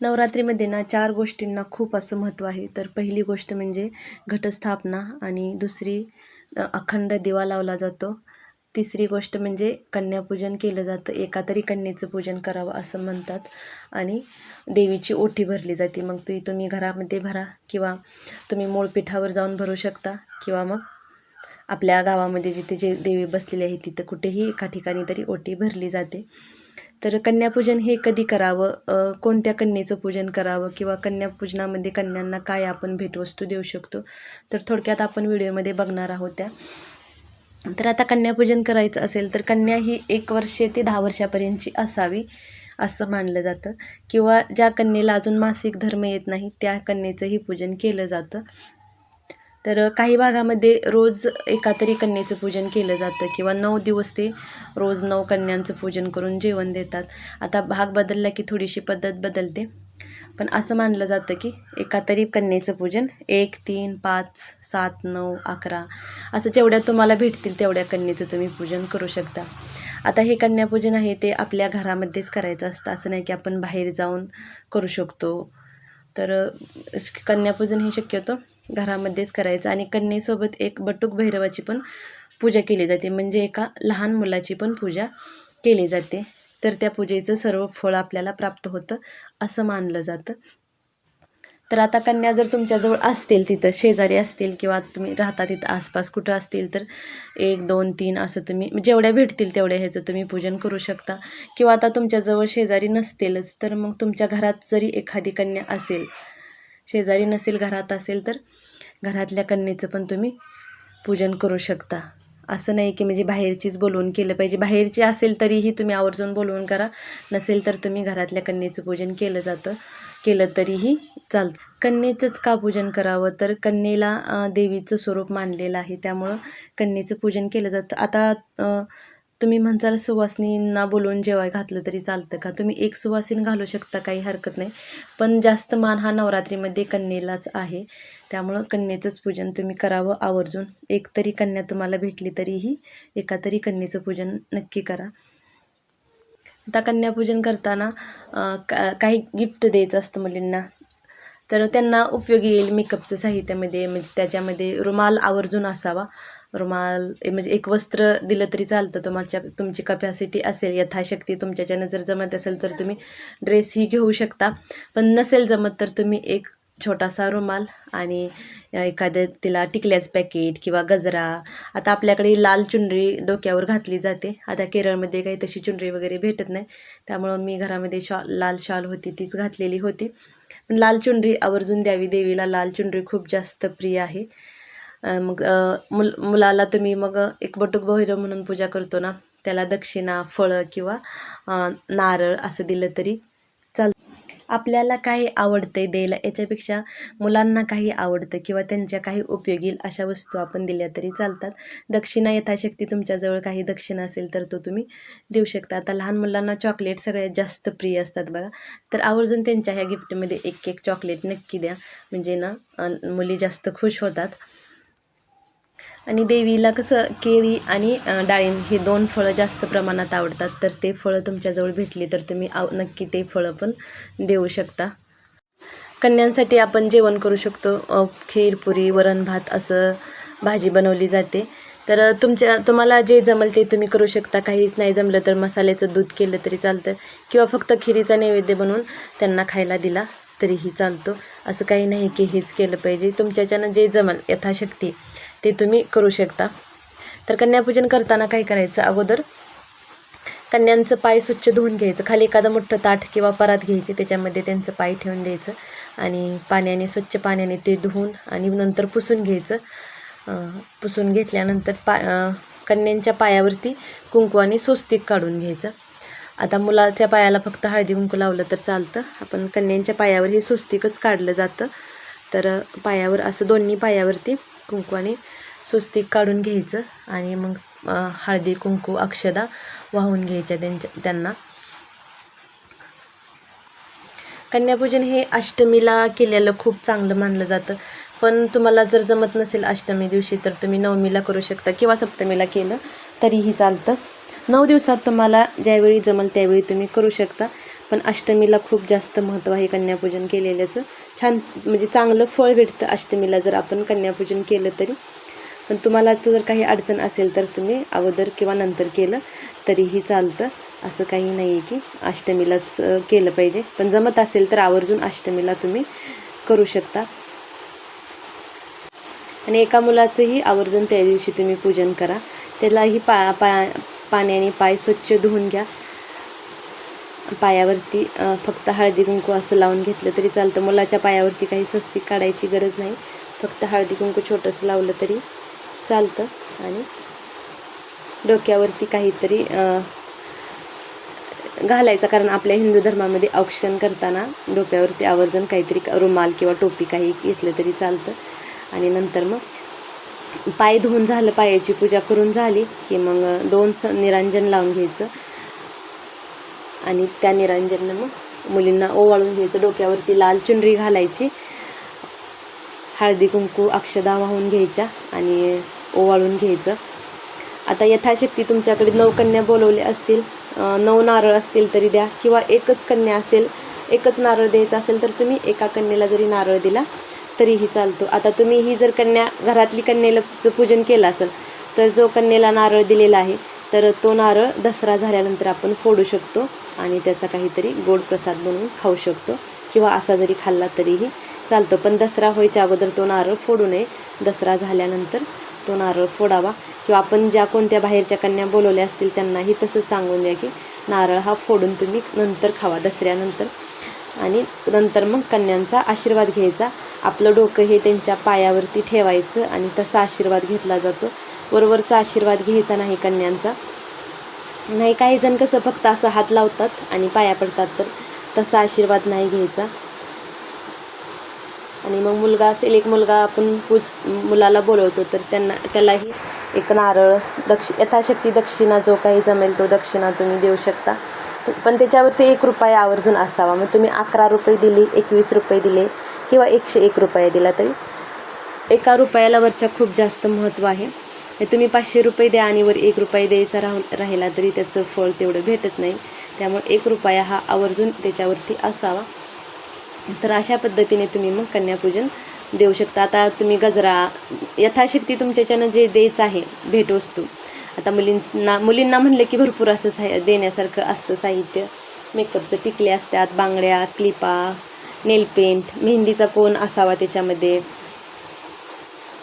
नवरात्रीमध्ये ना चार गोष्टींना खूप असं महत्त्व आहे. तर पहिली गोष्ट म्हणजे घटस्थापना आणि दुसरी अखंड दिवा लावला जातो. तिसरी गोष्ट म्हणजे कन्यापूजन केलं जातं. एका तरी कन्येचं पूजन करावं असं म्हणतात. आणि देवीची ओटी भरली जाते. मग ती तुम्ही घरामध्ये भरा किंवा तुम्ही मूळपीठावर जाऊन भरू शकता किंवा मग आपल्या गावामध्ये जिथे जे देवी बसलेली आहे तिथं कुठेही एका ठिकाणी तरी ओटी भरली जाते. तर कन्यापूजन हे कधी करावं? कोणत्या कन्येचं पूजन करावं? किंवा कन्यापूजनामध्ये कन्यांना काय आपण भेटवस्तू देऊ शकतो? तर थोडक्यात आपण व्हिडिओमध्ये बघणार आहोत त्या. तर आता कन्यापूजन करायचं असेल तर कन्या ही एक वर्षे ते दहा वर्षापर्यंतची असावी असं मानलं जातं. किंवा ज्या कन्येला अजून मासिक धर्म येत नाही त्या कन्येचंही पूजन केलं जातं. तर काही भागामध्ये रोज एका तरी कन्येचं पूजन केलं जातं किंवा नऊ दिवस ते रोज नऊ कन्यांचं पूजन करून जेवण देतात. आता भाग बदलला की थोडीशी पद्धत बदलते. पण असं मानलं जातं की एका तरी कन्येचं पूजन एक तीन पाच सात नऊ अकरा असं जेवढ्या तुम्हाला भेटतील तेवढ्या कन्येचं तुम्ही पूजन करू शकता. आता हे कन्यापूजन आहे ते आपल्या घरामध्येच करायचं असतं. असं नाही की आपण बाहेर जाऊन करू शकतो. तर कन्यापूजन हे शक्यतो घरामध्येच करायचं आणि कन्येसोबत एक बटूक भैरवाची पण पूजा केली जाते. म्हणजे एका लहान मुलाची पण पूजा केली जाते. तर त्या पूजेचं सर्व फळ आपल्याला प्राप्त होतं असं मानलं जातं. तर आता कन्या जर तुमच्याजवळ असतील तिथं शेजारी असतील किंवा तुम्ही राहता तिथं आसपास कुठं असतील तर एक दोन तीन असं तुम्ही जेवढ्या भेटतील तेवढ्या ह्याचं तुम्ही पूजन करू शकता. किंवा आता तुमच्याजवळ शेजारी नसतीलच तर मग तुमच्या घरात जरी एखादी कन्या असेल शेजारी नसेल घरात असेल तर घरातल्या कन्येचं पण तुम्ही पूजन करू शकता. असं नाही की म्हणजे बाहेरचीच बोलवून केलं पाहिजे. बाहेरची असेल तरीही तुम्ही आवर्जून बोलवून करा. नसेल तर तुम्ही घरातल्या कन्येचं पूजन केलं जातं. केलं तरीही चालतं. कन्येचंच का पूजन करावं? तर कन्येला देवीचं स्वरूप मानलेलं आहे. त्यामुळं कन्येचं पूजन केलं जातं. आता तुम्ही म्हणसाल सुवासिनींना बोलवून जेवाय घातलं तरी चालतं का? तुम्ही एक सुवासीन घालू शकता काही हरकत नाही. पण जास्त मान हा नवरात्रीमध्ये कन्येलाच आहे. त्यामुळं कन्येचंच पूजन तुम्ही करावं आवर्जून. एक तरी कन्या तुम्हाला भेटली तरीही एका तरी कन्येचं पूजन नक्की करा. आता कन्यापूजन करताना का काही गिफ्ट द्यायचं असतं मुलींना तर त्यांना उपयोगी येईल मेकअपचं साहित्यामध्ये म्हणजे त्याच्यामध्ये रुमाल आवर्जून असावा. रुमाल ए eh, म्हणजे एक वस्त्र दिलं तरी चालतं. तुमच्या तुमची कपॅसिटी असेल यथाशक्ती तुमच्याच्यानं जर जमत असेल तर तुम्ही ड्रेसही घेऊ शकता. पण नसेल जमत तर तुम्ही एक छोटासा रुमाल आणि एखाद्या तिला टिकल्याचं पॅकेट किंवा गजरा. आता आपल्याकडे लाल चुनरी डोक्यावर घातली जाते. आता केरळमध्ये काही तशी चुनरी वगैरे भेटत नाही. त्यामुळं मी घरामध्ये शॉ लाल शाल होती तीच घातलेली होती. पण लाल चुनरी आवर्जून द्यावी देवीला. लाल चुनरी खूप जास्त प्रिय आहे. मग मुल मुलाला तुम्ही मग एक बटुक भैरव म्हणून पूजा करतो ना त्याला दक्षिणा फळं किंवा नारळ असं दिलं तरी चाल आपल्याला काही आवडते द्यायला याच्यापेक्षा मुलांना काही आवडतं किंवा त्यांच्या काही उपयोगी येईल अशा वस्तू आपण दिल्या तरी चालतात. दक्षिणा यथाशक्ती तुमच्याजवळ काही दक्षिणा असेल तर तो तुम्ही देऊ शकता. आता लहान मुलांना चॉकलेट सगळ्यात जास्त प्रिय असतात बघा. तर आवर्जून त्यांच्या ह्या गिफ्टमध्ये एक एक चॉकलेट नक्की द्या. म्हणजे ना मुली जास्त खुश होतात. आणि देवीला कसं केळी आणि डाळिंब हे दोन फळं जास्त प्रमाणात आवडतात तर ते फळं तुमच्याजवळ भेटली तर तुम्ही आव नक्की ते फळं पण देऊ शकता. कन्यांसाठी आपण जेवण करू शकतो खीरपुरी खीर पुरी वरण भात असं भाजी बनवली जाते. तर तुमच्या तुम्हाला जे जमल ते तुम्ही करू शकता. काहीच नाही जमलं तर मसाल्याचं दूध केलं तरी चालतं. किंवा फक्त खिरीचा नैवेद्य बनवून त्यांना खायला दिला. तरीही चालतो. असं काही नाही की हेच केलं पाहिजे. तुमच्याच्यानं जे जमल यथाशक्ती ते तुम्ही करू शकता. तर कन्यापूजन करताना काय करायचं? अगोदर कन्यांचं पाय स्वच्छ धुवून घ्यायचं. खाली एखादं मोठं ताट किंवा परात घ्यायची. त्याच्यामध्ये त्यांचं पाय ठेवून द्यायचं आणि पाण्याने स्वच्छ पाण्याने ते धुवून आणि नंतर पुसून घ्यायचं. पुसून घेतल्यानंतर पा कन्यांच्या पायावरती कुंकू आणि स्वस्तिक काढून घ्यायचं. आता मुलाच्या पायाला फक्त हळदी कुंकू लावलं तर चालतं. आपण कन्यांच्या पायावर हे सुस्तिकच काढलं जातं. तर पायावर असं दोन्ही पायावरती कुंकू आणि सुस्तिक काढून घ्यायचं आणि मग हळदी कुंकू अक्षदा वाहून घ्यायच्या त्यांच्या त्यांना. कन्यापूजन हे अष्टमीला केलेलं खूप चांगलं मानलं जातं. पण तुम्हाला जर जमत नसेल अष्टमी दिवशी तर तुम्ही नवमीला करू शकता किंवा सप्तमीला केलं तरीही चालतं. नऊ दिवसात तुम्हाला ज्यावेळी जमल त्यावेळी तुम्ही करू शकता. पण अष्टमीला खूप जास्त महत्त्व आहे कन्यापूजन केलेल्याचं. छान म्हणजे चांगलं फळ भेटतं अष्टमीला जर आपण कन्यापूजन केलं तरी. पण तुम्हाला जर काही अडचण असेल तर तुम्ही अगोदर किंवा नंतर केलं तरीही चालतं. असं काही नाही आहे की अष्टमीलाच केलं पाहिजे. पण जमत असेल तर आवर्जून अष्टमीला तुम्ही करू शकता. आणि एका मुलाचंही आवर्जून त्या दिवशी तुम्ही पूजन करा. त्यालाही पा पा पाण्याने पाय स्वच्छ धुवून घ्या. पायावरती फक्त हळदी कुंकू असं लावून घेतलं तरी चालतं. मुलाच्या पायावरती काही स्वस्तिक काढायची गरज नाही. फक्त हळदी कुंकू छोटंसं लावलं तरी चालतं. आणि डोक्यावरती काहीतरी घालायचा. कारण आपल्या हिंदू धर्मामध्ये औक्षण करताना डोक्यावरती आवर्जून काहीतरी रुमाल किंवा टोपी काही घेतलं तरी चालतं. आणि नंतर मग पाय धुवून झालं पायाची पूजा करून झाली की मग दोन स निरांजन लावून घ्यायचं. आणि त्या निरांजननं मग मुलींना ओवाळून घ्यायचं डोक्यावरती लाल चुनरी घालायची. हळदी कुंकू अक्षदा वाहून घ्यायच्या आणि ओवाळून घ्यायचं. आता यथाशक्ती तुमच्याकडे नऊ कन्या बोलवले असतील नऊ नारळ असतील तरी द्या किंवा एकच कन्या असेल एकच नारळ द्यायचा असेल तर तुम्ही एका कन्येला जरी नारळ दिला तरीही चालतो. आता तुम्ही ही जर कन्या घरातली कन्येलाचं पूजन केलं असेल तर जो कन्येला नारळ दिलेला आहे तर तो नारळ दसरा झाल्यानंतर आपण फोडू शकतो आणि त्याचा काहीतरी गोड प्रसाद बनवून खाऊ शकतो किंवा असा जरी खाल्ला तरीही चालतो. पण दसरा व्हायच्या अगोदर तो नारळ फोडू नये. दसरा झाल्यानंतर तो नारळ फोडावा. किंवा आपण ज्या कोणत्या बाहेरच्या कन्या बोलवल्या असतील त्यांनाही तसं सांगून द्या की नारळ हा फोडून तुम्ही नंतर खावा. दसऱ्यानंतर आणि नंतर मग कन्यांचा आशीर्वाद घ्यायचा. आपलं डोकं हे त्यांच्या पायावरती ठेवायचं आणि तसा आशीर्वाद घेतला जातो. वरवरचा आशीर्वाद घ्यायचा नाही कन्यांचा. नाही काही जण कसं फक्त असं हात लावतात आणि पाया पडतात तर तसा आशीर्वाद नाही घ्यायचा. आणि मग मुलगा असेल एक मुलगा आपण पूज मुलाला बोलवतो तर त्यांना त्यालाही एक नारळ दक्षि यथाशक्ती दक्षिणा जो काही जमेल तो दक्षिणा तुम्ही देऊ शकता. पण त्याच्यावरती एक रुपया आवर्जून असावा. मग तुम्ही अकरा रुपये दिली एकवीस रुपये दिले किंवा एकशे एक रुपये दिला तरी. एका रुपयाला वरच्या खूप जास्त महत्त्व आहे. हे तुम्ही पाचशे रुपये द्या आणि वर एक रुपये द्यायचा राहून राहिला तरी त्याचं फळ तेवढं भेटत नाही. त्यामुळे एक रुपया हा आवर्जून त्याच्यावरती असावा. तर अशा पद्धतीने तुम्ही मग कन्यापूजन देऊ शकता. आता तुम्ही गजरा यथाशक्ती तुमच्याच्यानं जे द्यायचं आहे भेटवस्तू आता मुलींना मुलींना म्हणलं की भरपूर असं साहि देण्यासारखं असतं साहित्य. मेकअपचं टिकले असतात बांगड्या क्लिपा नेलपेंट मेहंदीचा कोण असावा त्याच्यामध्ये.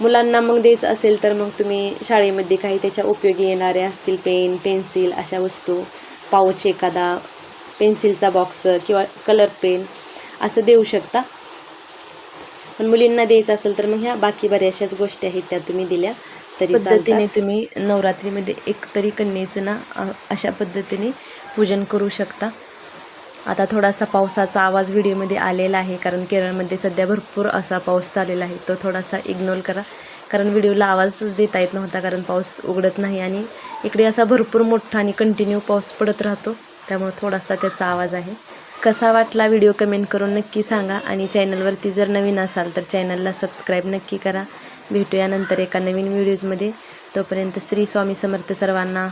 मुलांना मग द्यायचं असेल तर मग तुम्ही शाळेमध्ये काही त्याच्या उपयोगी येणाऱ्या असतील पेन पेन्सिल अशा वस्तू. पाऊच एखादा पेन्सिलचा बॉक्स किंवा कलर पेन असं देऊ शकता. पण मुलींना द्यायचं असेल तर मग ह्या बाकी बऱ्याचशाच गोष्टी आहेत त्या तुम्ही दिल्या. तरी पद्धतीने तुम्ही नवरात्रीमध्ये एक तरी कन्येचं ना अशा पद्धतीने पूजन करू शकता. आता थोडासा पावसाचा आवाज व्हिडिओमध्ये आलेला आहे कारण केरळमध्ये सध्या भरपूर असा पाऊस चाललेला आहे. तो थोडासा इग्नोर करा कारण व्हिडिओला आवाजच देता येत नव्हता कारण पाऊस उघडत नाही. आणि इकडे असा भरपूर मोठा आणि कंटिन्यू पाऊस पडत राहतो त्यामुळे थोडासा त्याचा आवाज आहे. कसा वाटला व्हिडिओ कमेंट करून नक्की सांगा. आणि चॅनलवरती जर नवीन असाल तर चॅनलला सबस्क्राईब नक्की करा. भेटूया नंतर एका नवीन व्हिडिओजमध्ये तोपर्यंत श्री स्वामी समर्थ सर्वांना